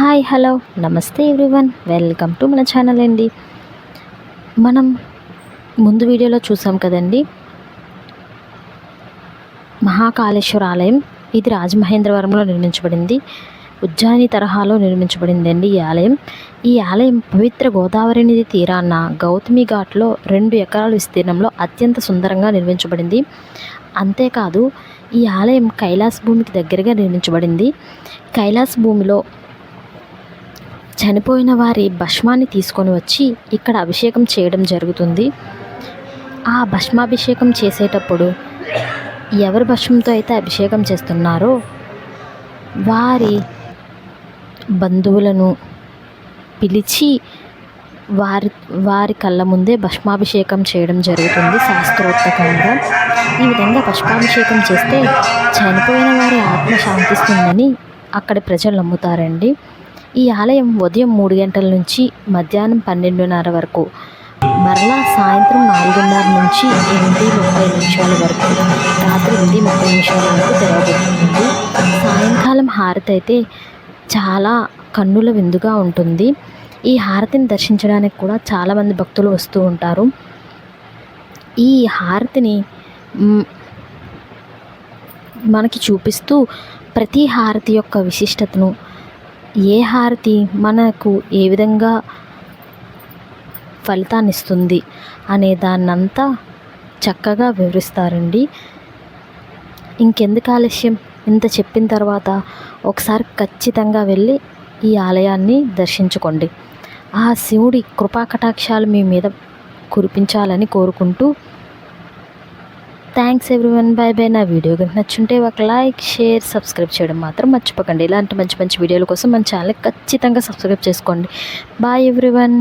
Hi hello. నమస్తే everyone. Welcome to మన channel అండి. మనం ముందు వీడియోలో చూసాం కదండి. మహాకాళేశ్వర ఆలయం ఇది రాజమహేంద్రవరంలో నిర్మించబడింది. ఉజ్జాయిని తరహాలో నిర్మించబడిందండి ఈ ఆలయం. ఈ ఆలయం పవిత్ర గోదావరి నది తీరాన గౌతమి ఘాట్లో రెండు ఎకరాల విస్తీర్ణంలో అత్యంత సుందరంగా నిర్మించబడింది. అంతేకాదు ఈ ఆలయం కైలాస భూమికి దగ్గరగా నిర్మించబడింది. కైలాస భూమిలో చనిపోయిన వారి భస్మాన్ని తీసుకొని వచ్చి ఇక్కడ అభిషేకం చేయడం జరుగుతుంది. ఆ భస్మాభిషేకం చేసేటప్పుడు ఎవరి భస్మంతో అయితే అభిషేకం చేస్తున్నారో వారి బంధువులను పిలిచి వారి వారి కళ్ళ ముందే భస్మాభిషేకం చేయడం జరుగుతుంది శాస్త్రోక్తకంగా. ఈ విధంగా భస్మాభిషేకం చేస్తే చనిపోయిన వారి ఆత్మ శాంతిస్తుందని అక్కడ ప్రజలు నమ్ముతారండి. ఈ ఆలయం ఉదయం మూడు గంటల నుంచి మధ్యాహ్నం పన్నెండున్నర వరకు. మరలా సాయంత్రం నాలుగున్నర నుంచి ఎనిమిది ముప్పై నిమిషాల వరకు. రాత్రి ఎనిమిది ముప్పై నిమిషాల వరకు తెరవబడుతుంది. సాయంకాలం హారతి అయితే చాలా కన్నుల విందుగా ఉంటుంది. ఈ హారతిని దర్శించడానికి కూడా చాలామంది భక్తులు వస్తూ ఉంటారు. ఈ హారతిని మనకి చూపిస్తూ ప్రతి హారతి యొక్క విశిష్టతను ఏ హారతి మనకు ఏ విధంగా ఫలితాన్ని ఇస్తుంది అనే దాన్నంతా చక్కగా వివరిస్తారండి. ఇంకెందుకు ఆలస్యం? ఇంత చెప్పిన తర్వాత ఒకసారి ఖచ్చితంగా వెళ్ళి ఈ ఆలయాన్ని దర్శించుకోండి. ఆ శివుడి కృపాకటాక్షాలు మీ మీద కురిపించాలని కోరుకుంటూ థ్యాంక్స్ ఎవ్రీవన్ బై బై నా వీడియో కనుక నచ్చుంటే ఒక లైక్ షేర్ సబ్స్క్రైబ్ చేయడం మాత్రం మర్చిపోకండి. ఇలాంటి మంచి మంచి వీడియోల కోసం మన ఛానల్ ఖచ్చితంగా సబ్స్క్రైబ్ చేసుకోండి. Bye everyone